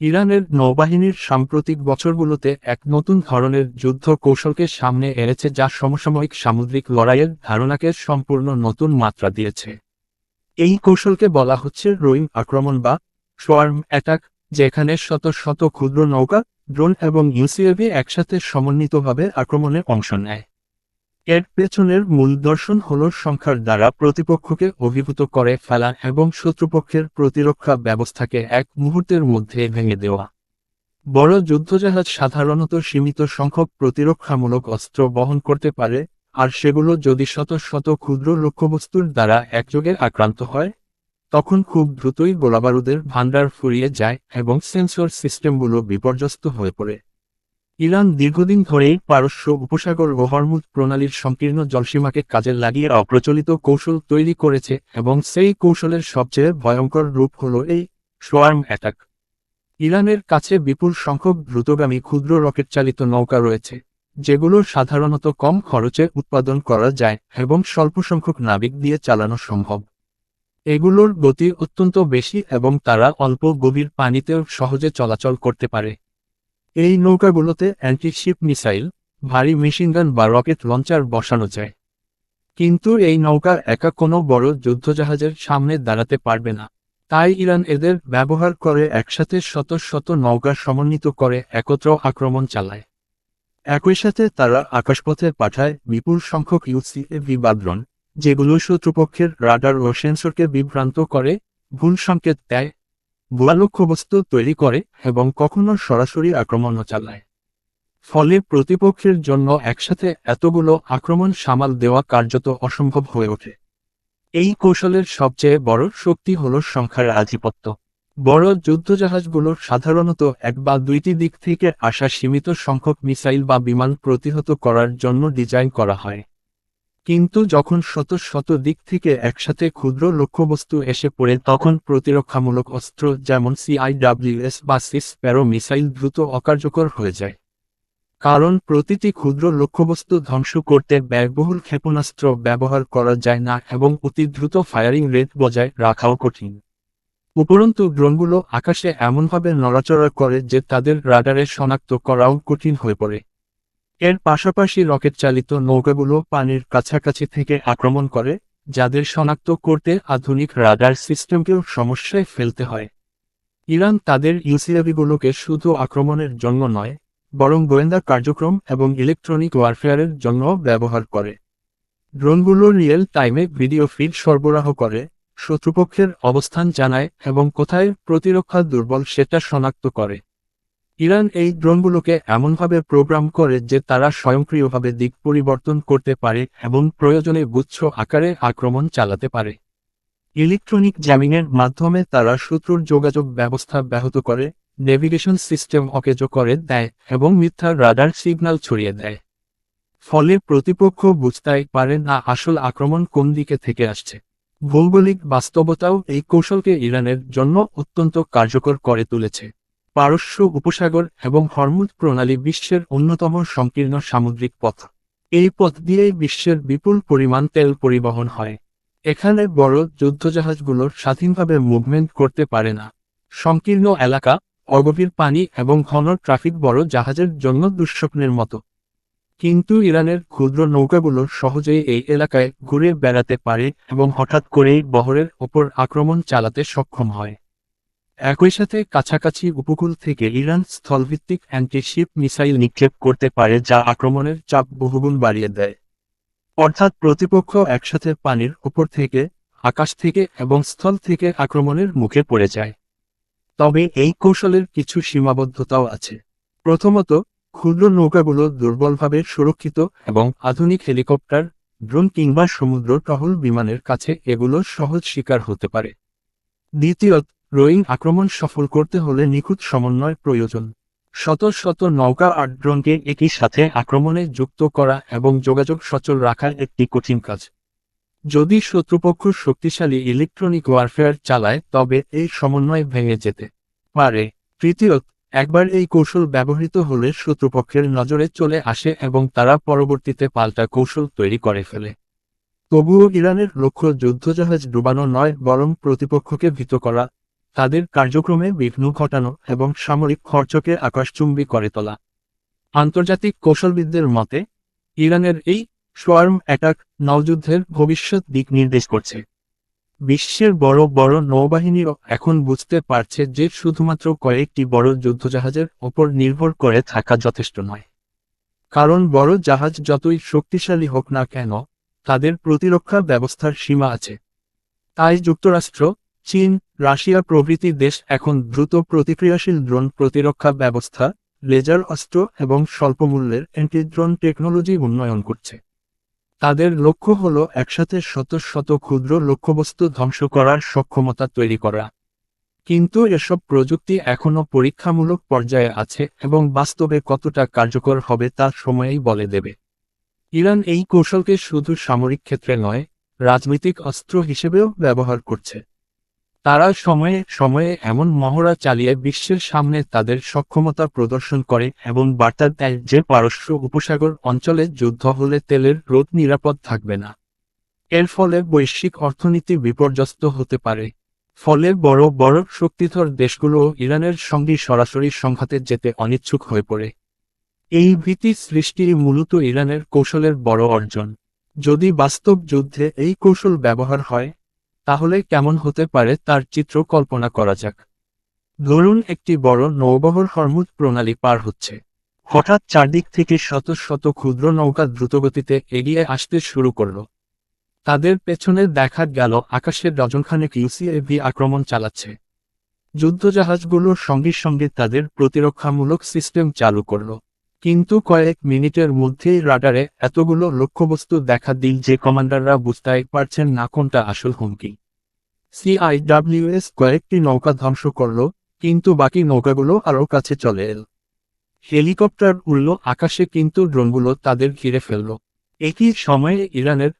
ইরানের নৌবাহিনীর সাম্প্রতিক বছরগুলোতে এক নতুন ধরনের যুদ্ধ কৌশলকে সামনে এনেছে যা সমসাময়িক সামুদ্রিক লড়াইয়ের ধারণাকে সম্পূর্ণ নতুন মাত্রা দিয়েছে। এই কৌশলকে বলা হচ্ছে রোয়িং আক্রমণ বা সোয়ার্ম অ্যাটাক, যেখানে শত শত ক্ষুদ্র নৌকা, ড্রোন এবং ইউসিএভি একসাথে সমন্বিতভাবে আক্রমণে অংশ নেয়। এর পেছনের মূল দর্শন হল সংখ্যার দ্বারা প্রতিপক্ষকে অভিভূত করে ফেলা এবং শত্রুপক্ষের প্রতিরক্ষা ব্যবস্থাকে এক মুহূর্তের মধ্যে ভেঙে দেওয়া। বড় যুদ্ধজাহাজ সাধারণত সীমিত সংখ্যক প্রতিরক্ষামূলক অস্ত্র বহন করতে পারে, আর সেগুলো যদি শত শত ক্ষুদ্র লক্ষ্যবস্তুর দ্বারা একযোগে আক্রান্ত হয়, তখন খুব দ্রুতই গোলাবারুদের ভাণ্ডার ফুরিয়ে যায় এবং সেন্সর সিস্টেমগুলো বিপর্যস্ত হয়ে পড়ে। ইরান দীর্ঘদিন ধরেই পারস্য উপসাগর ও প্রণালীর সংকীর্ণ জলসীমাকে কাজে লাগিয়ে অপ্রচলিত কৌশল তৈরি করেছে এবং সেই কৌশলের সবচেয়ে ভয়ঙ্কর রূপ হল এই সোয়ার্ম অ্যাটাক। ইরানের কাছে বিপুল সংখ্যক দ্রুতগামী ক্ষুদ্র রকেট চালিত নৌকা রয়েছে, যেগুলো সাধারণত কম খরচে উৎপাদন করা যায় এবং স্বল্প সংখ্যক নাবিক দিয়ে চালানো সম্ভব। এগুলোর গতি অত্যন্ত বেশি এবং তারা অল্প গভীর পানিতেও সহজে চলাচল করতে পারে। এই নৌকাগুলোতে অ্যান্টিশিপ মিসাইল, ভারী মেশিনগান বা রকেট লঞ্চার বসানো যায়। কিন্তু এই নৌকা একা কোনো বড় যুদ্ধজাহাজের সামনে দাঁড়াতে পারবে না। তাই ইরান এদের ব্যবহার করে একসাথে শত শত নৌকা সমন্বিত করে একত্র আক্রমণ চালায়। একই সাথে তারা আকাশপথে পাঠায় বিপুল সংখ্যক ইউসিএভি বা ড্রোন, যেগুলো শত্রুপক্ষের রাডার ও সেন্সরকে বিভ্রান্ত করে, ভুল সংকেত দেয় ভুয়া লক্ষ্যবস্তু তৈরি করে এবং কখনো সরাসরি আক্রমণও চালায়। ফলে প্রতিপক্ষের জন্য একসাথে এতগুলো আক্রমণ সামাল দেওয়া কার্যত অসম্ভব হয়ে ওঠে। এই কৌশলের সবচেয়ে বড় শক্তি হল সংখ্যার আধিপত্য। বড় যুদ্ধজাহাজগুলো সাধারণত এক বা দুইটি দিক থেকে আসা সীমিত সংখ্যক মিসাইল বা বিমান প্রতিহত করার জন্য ডিজাইন করা হয়। কিন্তু যখন শত শত দিক থেকে একসাথে ক্ষুদ্র লক্ষ্যবস্তু এসে পড়ে তখন প্রতিরক্ষামূলক অস্ত্র যেমন সিআইডাব্লিউএস বা সিস প্যারো মিসাইল দ্রুত অকার্যকর হয়ে যায়। কারণ প্রতিটি ক্ষুদ্র লক্ষ্যবস্তু ধ্বংস করতে ব্যয়বহুল ক্ষেপণাস্ত্র ব্যবহার করা যায় না এবং অতি দ্রুত ফায়ারিং রেট বজায় রাখাও কঠিন। উপরন্তু, ড্রোনগুলো আকাশে এমনভাবে নড়াচড়া করে যে তাদের রাডারে শনাক্ত করাও কঠিন হয়ে পড়ে। এর পাশাপাশি রকেট চালিত নৌকাগুলো পানির কাছাকাছি থেকে আক্রমণ করে, যাদের শনাক্ত করতে আধুনিক রাডার সিস্টেমকেও সমস্যায় ফেলতে হয়। ইরান তাদের ইউসিএভিগুলোকে শুধু আক্রমণের জন্য নয়, বরং গোয়েন্দা কার্যক্রম এবং ইলেকট্রনিক ওয়ারফেয়ারের জন্য ব্যবহার করে। ড্রোনগুলো রিয়েল টাইমে ভিডিও ফিড সরবরাহ করে, শত্রুপক্ষের অবস্থান জানায় এবং কোথায় প্রতিরক্ষা দুর্বল সেটা শনাক্ত করে। ইরান এই ড্রোনগুলোকে এমনভাবে প্রোগ্রাম করে যে তারা স্বয়ংক্রিয়ভাবে দিক পরিবর্তন করতে পারে এবং প্রয়োজনে গুচ্ছ আকারে আক্রমণ চালাতে পারে। ইলেকট্রনিক জ্যামিংয়ের মাধ্যমে তারা শত্রুর যোগাযোগ ব্যবস্থা ব্যাহত করে, নেভিগেশন সিস্টেম অকেজ করে, দেয় এবং মিথ্যা রাডার সিগন্যাল ছড়িয়ে দেয়। ফলে প্রতিপক্ষ বুঝতেই পারে না আসল আক্রমণ কোন দিকে থেকে আসছে। ভৌগোলিক বাস্তবতাও এই কৌশলকে ইরানের জন্য অত্যন্ত কার্যকর করে তুলেছে। পারস্য উপসাগর এবং হরমুদ প্রণালী বিশ্বের অন্যতম সংকীর্ণ সামুদ্রিক পথ। এই পথ দিয়েই বিশ্বের বিপুল পরিমাণ তেল পরিবহন হয়। এখানে বড় যুদ্ধজাহাজগুলোর স্বাধীনভাবে মুভমেন্ট করতে পারে না। সংকীর্ণ এলাকা, অগভীর পানি এবং ঘন ট্রাফিক বড় জাহাজের জন্য দুঃস্বপ্নের মতো। কিন্তু ইরানের ক্ষুদ্র নৌকাগুলো সহজেই এই এলাকায় ঘুরে বেড়াতে পারে এবং হঠাৎ করেই বহরের ওপর আক্রমণ চালাতে সক্ষম হয়। একই সাথে কাছাকাছি উপকূল থেকে ইরান স্থলভিত্তিক অ্যান্টিশিপ মিসাইল নিক্ষেপ করতে পারে যা আক্রমণের চাপ বহুগুণ বাড়িয়ে দেয়। অর্থাৎ প্রতিপক্ষ একসাথে পানির উপর থেকে, আকাশ থেকে এবং স্থল থেকে আক্রমণের মুখে পড়ে যায়। তবে এই কৌশলের কিছু সীমাবদ্ধতাও আছে। প্রথমত, ক্ষুদ্র নৌকাগুলো দুর্বলভাবে সুরক্ষিত এবং আধুনিক হেলিকপ্টার, ড্রোন কিংবা সমুদ্র টহল বিমানের কাছে এগুলো সহজ শিকার হতে পারে। দ্বিতীয়ত রোয়িং আক্রমণ সফল করতে হলে নিখুঁত সমন্বয় প্রয়োজন। শত শত নৌকা আর ড্রোনকে একই সাথে আক্রমণে যুক্ত করা এবং যোগাযোগ সচল রাখা একটি কঠিন কাজ। যদি শত্রুপক্ষ শক্তিশালী ইলেকট্রনিক ওয়ারফেয়ার চালায়, তবে এই সমন্বয় ভেঙে যেতে পারে। তৃতীয়ত, একবার এই কৌশল ব্যবহৃত হলে শত্রুপক্ষের নজরে চলে আসে এবং তারা পরবর্তীতে পাল্টা কৌশল তৈরি করে ফেলে। তবুও ইরানের লক্ষ্য যুদ্ধজাহাজ ডুবানো নয়, বরং প্রতিপক্ষকে ভীত করা তাদের কার্যক্রমে বিঘ্ন ঘটানো এবং সামরিক খরচকে আকাশচুম্বী করে তোলা। আন্তর্জাতিক কৌশলবিদদের মতে, ইরানের এই সোয়ার্ম অ্যাটাক নৌযুদ্ধের ভবিষ্যৎ দিক নির্দেশ করছে। বিশ্বের বড় বড় নৌবাহিনীও এখন বুঝতে পারছে যে শুধুমাত্র কয়েকটি বড় যুদ্ধজাহাজের ওপর নির্ভর করে থাকা যথেষ্ট নয়। কারণ বড় জাহাজ যতই শক্তিশালী হোক না কেন, তাদের প্রতিরক্ষা ব্যবস্থার সীমা আছে। তাই যুক্তরাষ্ট্র, চীন রাশিয়া প্রভৃতি দেশ এখন দ্রুত প্রতিক্রিয়াশীল ড্রোন প্রতিরক্ষা ব্যবস্থা, লেজার অস্ত্র এবং স্বল্পমূল্যের অ্যান্টিড্রোন টেকনোলজি উন্নয়ন করছে। তাদের লক্ষ্য হল একসাথে শত শত ক্ষুদ্র লক্ষ্যবস্তু ধ্বংস করার সক্ষমতা তৈরি করা। কিন্তু এসব প্রযুক্তি এখনও পরীক্ষামূলক পর্যায়ে আছে এবং বাস্তবে কতটা কার্যকর হবে তা সময়েই বলে দেবে। ইরান এই কৌশলকে শুধু সামরিক ক্ষেত্রে নয়, রাজনৈতিক অস্ত্র হিসেবেও ব্যবহার করছে। তারা সময়ে সময়ে এমন মহড়া চালিয়ে বিশ্বের সামনে তাদের সক্ষমতা প্রদর্শন করে এবং বার্তা দেয় যে পারস্য উপসাগর অঞ্চলে যুদ্ধ হলে তেলের রোধ নিরাপদ থাকবে না। এর ফলে বৈশ্বিক অর্থনীতি বিপর্যস্ত হতে পারে। ফলে বড় বড় শক্তিধর দেশগুলো ইরানের সঙ্গে সরাসরি সংঘাতে যেতে অনিচ্ছুক হয়ে পড়ে। এই ভীতি সৃষ্টি মূলত ইরানের কৌশলের বড় অর্জন। যদি বাস্তব যুদ্ধে এই কৌশল ব্যবহার হয় তাহলে কেমন হতে পারে তার চিত্র কল্পনা করা যাক। ধরুন একটি বড় নৌবহর হরমুদ প্রণালী পার হচ্ছে। হঠাৎ চারদিক থেকে শত শত ক্ষুদ্র নৌকা দ্রুতগতিতে এগিয়ে আসতে শুরু করল। তাদের পেছনে দেখা গেল আকাশের ডজনখানেক ইউসিএভি আক্রমণ চালাচ্ছে। যুদ্ধজাহাজগুলোর সঙ্গে সঙ্গে তাদের প্রতিরক্ষামূলক সিস্টেম চালু করল। কিন্তু কয়েক মিনিটের মধ্যেই রাডারে এতগুলো লক্ষ্যবস্তু দেখা দিল যে কমান্ডাররা বুঝতে পারছেন না কোনটা আসল হুমকি। সিআইডাব্লিউএস কয়েকটি নৌকা ধ্বংস করল, কিন্তু বাকি নৌকাগুলো আরও কাছে চলে এল। হেলিকপ্টার উড়ল, আকাশে কিন্তু ড্রোনগুলো তাদের ঘিরে ফেলল। একই সময়ে ইরানের